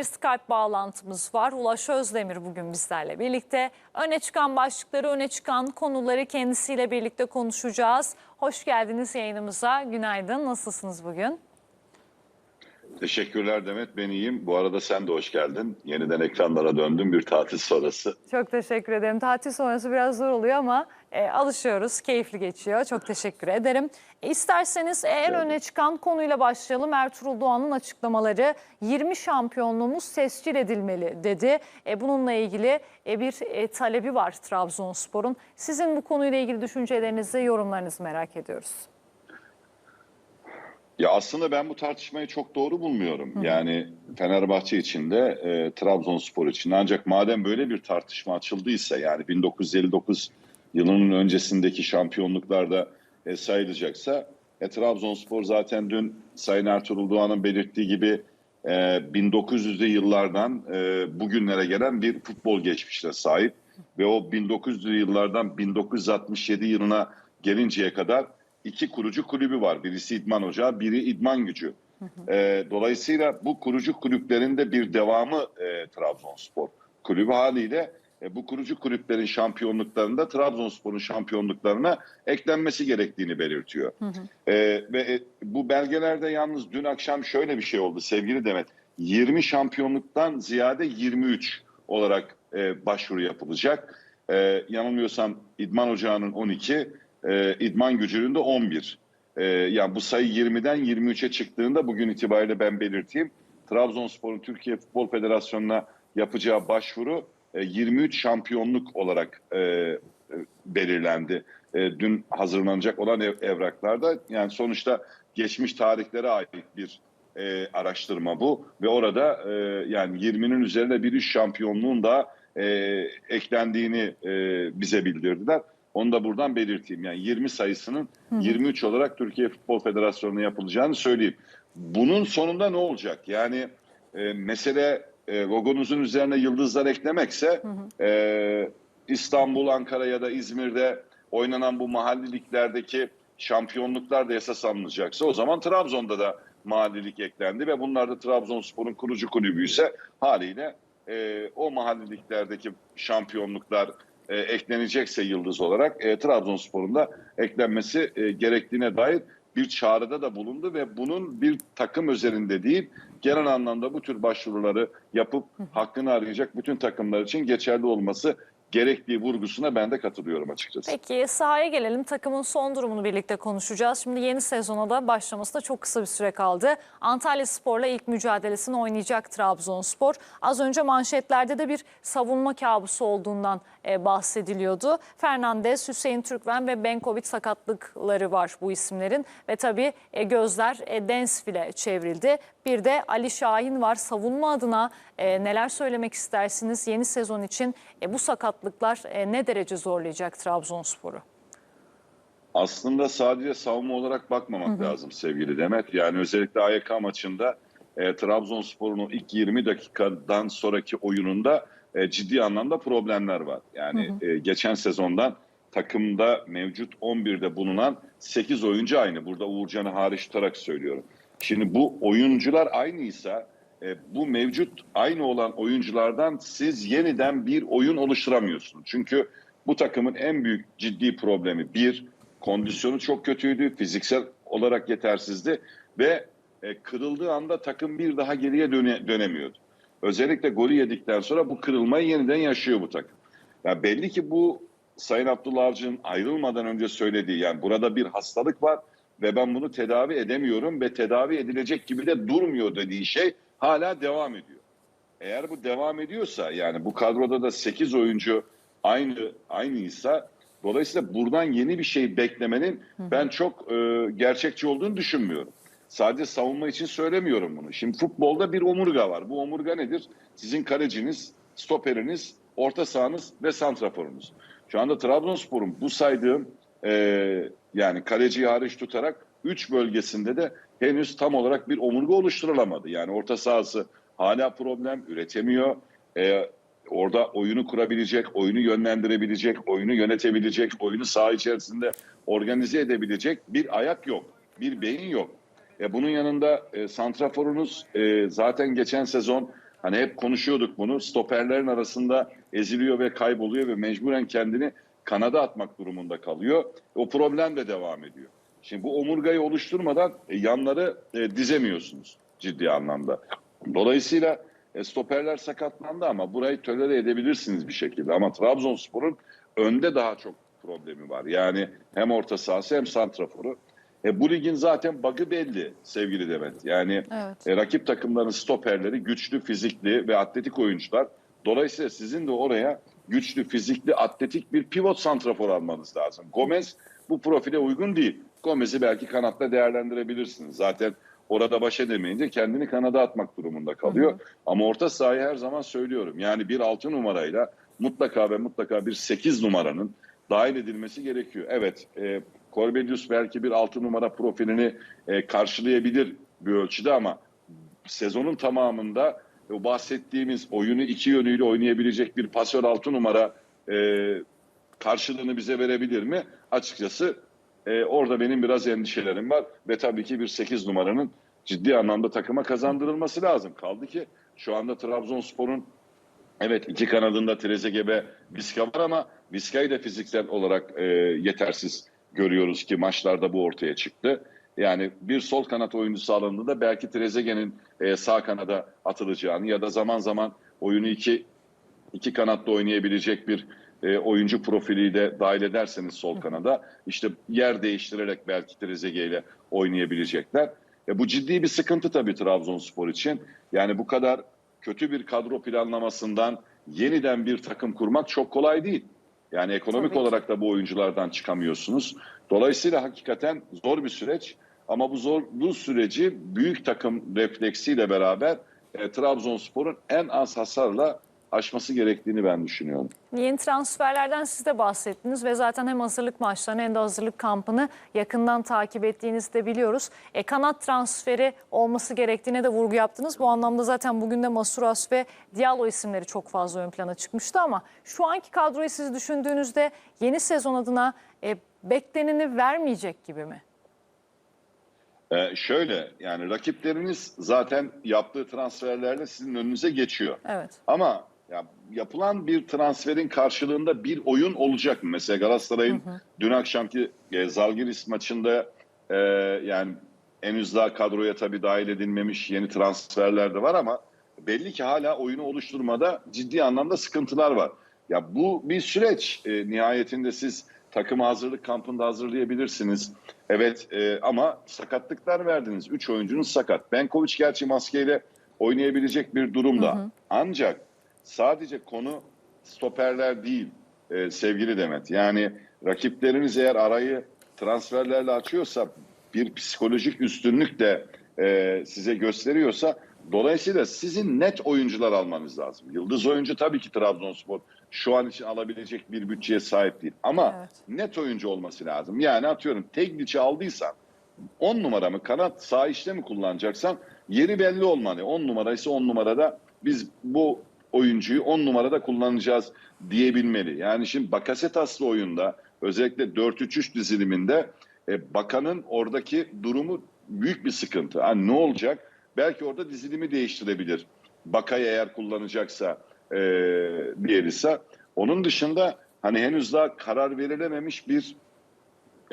bir Skype bağlantımız var. Ulaş Özdemir bugün bizlerle birlikte. Öne çıkan başlıkları, öne çıkan konuları kendisiyle birlikte konuşacağız. Hoş geldiniz yayınımıza. Günaydın. Nasılsınız bugün? Teşekkürler Demet, ben iyiyim. Bu arada sen de hoş geldin. Yeniden ekranlara döndüm bir tatil sonrası. Çok teşekkür ederim. Tatil sonrası biraz zor oluyor ama e, alışıyoruz. Keyifli geçiyor. Çok teşekkür ederim. E, isterseniz en öne çıkan konuyla başlayalım. Ertuğrul Doğan'ın açıklamaları 20 şampiyonluğumuz tescil edilmeli dedi. E, bununla ilgili e, bir e, talebi var Trabzonspor'un. Sizin bu konuyla ilgili düşüncelerinizi, yorumlarınızı merak ediyoruz. Ya aslında ben bu tartışmayı çok doğru bulmuyorum. Yani Fenerbahçe için de e, Trabzonspor için de. Ancak madem böyle bir tartışma açıldıysa yani 1959 yılının öncesindeki şampiyonluklarda e, sayılacaksa e, Trabzonspor zaten dün Sayın Ertuğrul Doğan'ın belirttiği gibi e, 1900'lü yıllardan e, bugünlere gelen bir futbol geçmişine sahip ve o 1900'lü yıllardan 1967 yılına gelinceye kadar iki kurucu kulübü var. Birisi İdman Ocağı, biri İdman Gücü. E, dolayısıyla bu kurucu kulüplerin de bir devamı e, Trabzonspor kulübü haliyle e, bu kurucu kulüplerin şampiyonluklarında Trabzonspor'un şampiyonluklarına eklenmesi gerektiğini belirtiyor. E, ve e, bu belgelerde yalnız dün akşam şöyle bir şey oldu sevgili Demet. 20 şampiyonluktan ziyade 23 olarak e, başvuru yapılacak. E, yanılmıyorsam İdman Ocağı'nın 12, e, İdman Gücü'nün de 11. E, yani bu sayı 20'den 23'e çıktığında bugün itibariyle ben belirteyim. Trabzonspor'un Türkiye Futbol Federasyonu'na yapacağı başvuru e, 23 şampiyonluk olarak e, e, belirlendi. E, dün hazırlanacak olan ev- evraklarda yani sonuçta geçmiş tarihlere ait bir e, araştırma bu ve orada e, yani 20'nin üzerine bir üç şampiyonluğun da e, eklendiğini e, bize bildirdiler. Onu da buradan belirteyim. Yani 20 sayısının 23 olarak Türkiye Futbol Federasyonu'na yapılacağını söyleyeyim. Bunun sonunda ne olacak? Yani e, mesele e, logonuzun üzerine yıldızlar eklemekse e, İstanbul, Ankara ya da İzmir'de oynanan bu mahalliliklerdeki şampiyonluklar da esas alınacaksa o zaman Trabzon'da da mahallilik eklendi ve bunlar da Trabzonspor'un kurucu kulübü ise haliyle e, o mahalliliklerdeki şampiyonluklar e, eklenecekse yıldız olarak e, Trabzonspor'un da eklenmesi e, gerektiğine dair bir çağrıda da bulundu ve bunun bir takım özelinde değil genel anlamda bu tür başvuruları yapıp hakkını arayacak bütün takımlar için geçerli olması gerektiği vurgusuna ben de katılıyorum açıkçası. Peki sahaya gelelim. Takımın son durumunu birlikte konuşacağız. Şimdi yeni sezona da başlamasına çok kısa bir süre kaldı. Antalya Spor'la ilk mücadelesini oynayacak Trabzonspor. Az önce manşetlerde de bir savunma kabusu olduğundan e, bahsediliyordu. Fernandez, Hüseyin Türkmen ve Benkovic sakatlıkları var bu isimlerin. Ve tabii e, gözler e, Densville'e çevrildi. Bir de Ali Şahin var. Savunma adına e, neler söylemek istersiniz yeni sezon için? E, bu sakatlıklar e, ne derece zorlayacak Trabzonspor'u? Aslında sadece savunma olarak bakmamak lazım sevgili Demet. Yani özellikle AYK maçında e, Trabzonspor'un o ilk 20 dakikadan sonraki oyununda e, ciddi anlamda problemler var. Yani e, geçen sezondan takımda mevcut 11'de bulunan 8 oyuncu aynı. Burada Uğurcan'ı hariç tutarak söylüyorum. Şimdi bu oyuncular aynıysa e, bu mevcut aynı olan oyunculardan siz yeniden bir oyun oluşturamıyorsunuz. Çünkü bu takımın en büyük ciddi problemi bir, kondisyonu çok kötüydü, fiziksel olarak yetersizdi ve e, kırıldığı anda takım bir daha geriye döne, dönemiyordu. Özellikle golü yedikten sonra bu kırılmayı yeniden yaşıyor bu takım. Yani belli ki bu Sayın Abdullah Avcı'nın ayrılmadan önce söylediği yani burada bir hastalık var ve ben bunu tedavi edemiyorum ve tedavi edilecek gibi de durmuyor dediği şey hala devam ediyor. Eğer bu devam ediyorsa yani bu kadroda da 8 oyuncu aynı aynıysa dolayısıyla buradan yeni bir şey beklemenin ben çok e, gerçekçi olduğunu düşünmüyorum. Sadece savunma için söylemiyorum bunu. Şimdi futbolda bir omurga var. Bu omurga nedir? Sizin kaleciniz, stoperiniz, orta sahanız ve santraforunuz. Şu anda Trabzonspor'un bu saydığım e, yani kaleciyi hariç tutarak 3 bölgesinde de henüz tam olarak bir omurga oluşturulamadı. Yani orta sahası hala problem üretemiyor. E, orada oyunu kurabilecek, oyunu yönlendirebilecek, oyunu yönetebilecek, oyunu saha içerisinde organize edebilecek bir ayak yok, bir beyin yok. E, bunun yanında e, santraforunuz e, zaten geçen sezon Hani hep konuşuyorduk bunu. Stoperlerin arasında eziliyor ve kayboluyor ve mecburen kendini kanada atmak durumunda kalıyor. O problem de devam ediyor. Şimdi bu omurgayı oluşturmadan e, yanları e, dizemiyorsunuz ciddi anlamda. Dolayısıyla e, stoperler sakatlandı ama burayı tolere edebilirsiniz bir şekilde. Ama Trabzonspor'un önde daha çok problemi var. Yani hem orta sahası hem santraforu. E, bu ligin zaten bug'ı belli sevgili Demet. Yani Evet. e, rakip takımların stoperleri güçlü, fizikli ve atletik oyuncular. Dolayısıyla sizin de oraya güçlü, fizikli, atletik bir pivot santrafor almanız lazım. Gomez bu profile uygun değil. Gomez'i belki kanatta değerlendirebilirsiniz. Zaten orada baş edemeyince kendini kanada atmak durumunda kalıyor. Ama orta sahayı her zaman söylüyorum. Yani bir 6 numarayla mutlaka ve mutlaka bir 8 numaranın dahil edilmesi gerekiyor. Evet, e, Corbelius belki bir 6 numara profilini e, karşılayabilir bir ölçüde ama sezonun tamamında o bahsettiğimiz oyunu iki yönüyle oynayabilecek bir pasör 6 numara e, karşılığını bize verebilir mi? Açıkçası e, orada benim biraz endişelerim var ve tabii ki bir 8 numaranın ciddi anlamda takıma kazandırılması lazım. Kaldı ki şu anda Trabzonspor'un evet iki kanadında Trezeguet ve Vizca var ama Vizca'yı da fiziksel olarak e, yetersiz görüyoruz ki maçlarda bu ortaya çıktı. Yani bir sol kanat oyuncusu alındığında belki Trezeguet'in e, sağ kanada atılacağını ya da zaman zaman oyunu iki iki kanatlı oynayabilecek bir e, oyuncu profili de dahil ederseniz sol kanada işte yer değiştirerek belki Trezeguet ile oynayabilecekler. E, bu ciddi bir sıkıntı tabii Trabzonspor için. Yani bu kadar kötü bir kadro planlamasından yeniden bir takım kurmak çok kolay değil. Yani ekonomik Tabii olarak da bu oyunculardan çıkamıyorsunuz. Dolayısıyla hakikaten zor bir süreç. Ama bu zorlu süreci büyük takım refleksiyle beraber e, Trabzonspor'un en az hasarla aşması gerektiğini ben düşünüyorum. Yeni transferlerden siz de bahsettiniz ve zaten hem hazırlık maçlarını hem de hazırlık kampını yakından takip ettiğinizi de biliyoruz. E, kanat transferi olması gerektiğine de vurgu yaptınız. Bu anlamda zaten bugün de Masuras ve Diallo isimleri çok fazla ön plana çıkmıştı ama şu anki kadroyu siz düşündüğünüzde yeni sezon adına e, bekleneni vermeyecek gibi mi? Ee, şöyle yani rakipleriniz zaten yaptığı transferlerle sizin önünüze geçiyor. Evet. Ama ya, yapılan bir transferin karşılığında bir oyun olacak mı? Mesela Galatasaray'ın dün akşamki e, Zalgiris maçında e, yani henüz daha kadroya tabii dahil edilmemiş yeni transferler de var ama belli ki hala oyunu oluşturmada ciddi anlamda sıkıntılar var. Ya bu bir süreç. E, nihayetinde siz takımı hazırlık kampında hazırlayabilirsiniz. Evet e, ama sakatlıklar verdiniz. Üç oyuncunuz sakat. Benkovic gerçi maskeyle oynayabilecek bir durumda. Ancak sadece konu stoperler değil e, sevgili Demet. Yani rakipleriniz eğer arayı transferlerle açıyorsa bir psikolojik üstünlük de e, size gösteriyorsa dolayısıyla sizin net oyuncular almanız lazım. Yıldız oyuncu tabii ki Trabzonspor şu an için alabilecek bir bütçeye sahip değil. Ama Evet. net oyuncu olması lazım. Yani atıyorum Teglic'i aldıysan 10 numara mı kanat sağ işte mi kullanacaksan yeri belli olmalı. 10 numara ise 10 numarada biz bu oyuncuyu 10 numarada kullanacağız diyebilmeli. Yani şimdi Bakasetas'lı oyunda özellikle 4-3-3 diziliminde e, bakanın oradaki durumu büyük bir sıkıntı. Ha, ne olacak? Belki orada dizilimi değiştirebilir. Bakay eğer kullanacaksa e, Bielsa. Onun dışında hani henüz daha karar verilememiş bir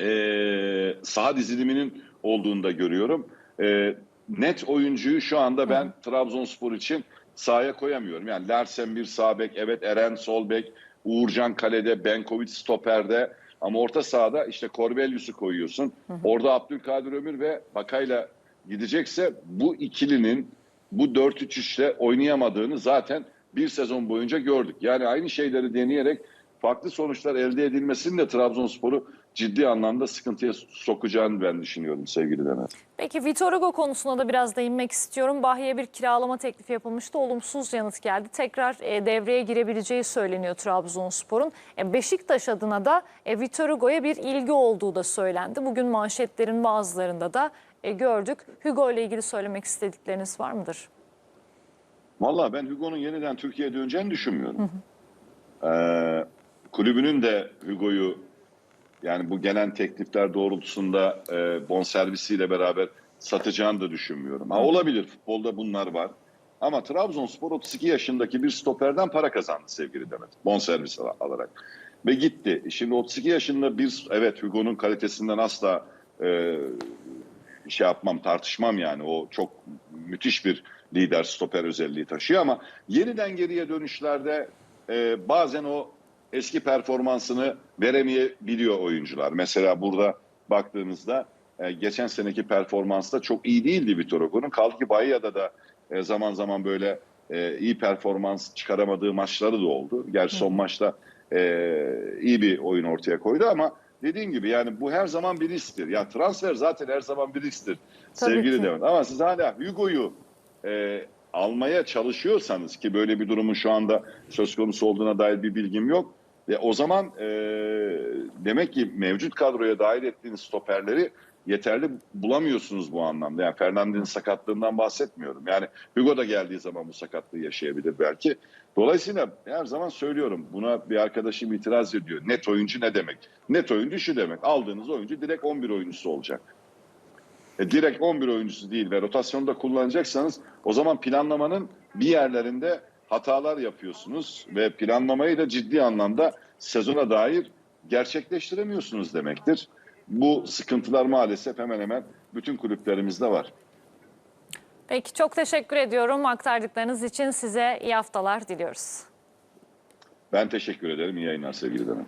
e, saha diziliminin olduğunu da görüyorum. E, net oyuncuyu şu anda ben Trabzonspor için sahaya koyamıyorum. Yani Larsen bir sağ bek, evet Eren sol bek, Uğurcan kalede, Benkovic stoperde ama orta sahada işte Corbelius'u koyuyorsun. Orada Abdülkadir Ömür ve Bakay'la gidecekse bu ikilinin bu 4-3-3'te oynayamadığını zaten bir sezon boyunca gördük. Yani aynı şeyleri deneyerek farklı sonuçlar elde edilmesinin de Trabzonspor'u ciddi anlamda sıkıntıya sokacağını ben düşünüyorum sevgili Demet. Peki Vitor Hugo konusuna da biraz değinmek istiyorum. Bahiye bir kiralama teklifi yapılmıştı. Olumsuz yanıt geldi. Tekrar e, devreye girebileceği söyleniyor Trabzonspor'un. E, Beşiktaş adına da e, Vitor Hugo'ya bir ilgi olduğu da söylendi. Bugün manşetlerin bazılarında da e, gördük. Hugo ile ilgili söylemek istedikleriniz var mıdır? Vallahi ben Hugo'nun yeniden Türkiye'ye döneceğini düşünmüyorum. Ee, kulübünün de Hugo'yu yani bu gelen teklifler doğrultusunda e, bonservisiyle beraber satacağını da düşünmüyorum. Ha, olabilir futbolda bunlar var. Ama Trabzonspor 32 yaşındaki bir stoperden para kazandı sevgili Demet. Bonservis al- alarak. Ve gitti. Şimdi 32 yaşında bir evet Hugo'nun kalitesinden asla e, şey yapmam tartışmam yani. O çok müthiş bir lider stoper özelliği taşıyor ama yeniden geriye dönüşlerde e, bazen o eski performansını veremeyebiliyor oyuncular. Mesela burada baktığınızda e, geçen seneki performansta çok iyi değildi Vitor Hugo'nun. Kaldı ki Bahia'da da e, zaman zaman böyle e, iyi performans çıkaramadığı maçları da oldu. Gerçi son maçta e, iyi bir oyun ortaya koydu ama dediğim gibi yani bu her zaman bir risktir. Ya transfer zaten her zaman bir risktir Tabii sevgili ki. Demet. Ama siz hala Hugo'yu e, almaya çalışıyorsanız ki böyle bir durumun şu anda söz konusu olduğuna dair bir bilgim yok. E, o zaman e, demek ki mevcut kadroya dahil ettiğiniz stoperleri yeterli bulamıyorsunuz bu anlamda. Yani Fernandez'in sakatlığından bahsetmiyorum. Yani Hugo da geldiği zaman bu sakatlığı yaşayabilir belki. Dolayısıyla her zaman söylüyorum buna bir arkadaşım itiraz ediyor. Net oyuncu ne demek? Net oyuncu şu demek. Aldığınız oyuncu direkt 11 oyuncusu olacak. E, direkt 11 oyuncusu değil ve rotasyonda kullanacaksanız o zaman planlamanın bir yerlerinde hatalar yapıyorsunuz ve planlamayı da ciddi anlamda sezona dair gerçekleştiremiyorsunuz demektir. Bu sıkıntılar maalesef hemen hemen bütün kulüplerimizde var. Peki çok teşekkür ediyorum aktardıklarınız için size iyi haftalar diliyoruz. Ben teşekkür ederim. İyi yayınlar sevgili Demet.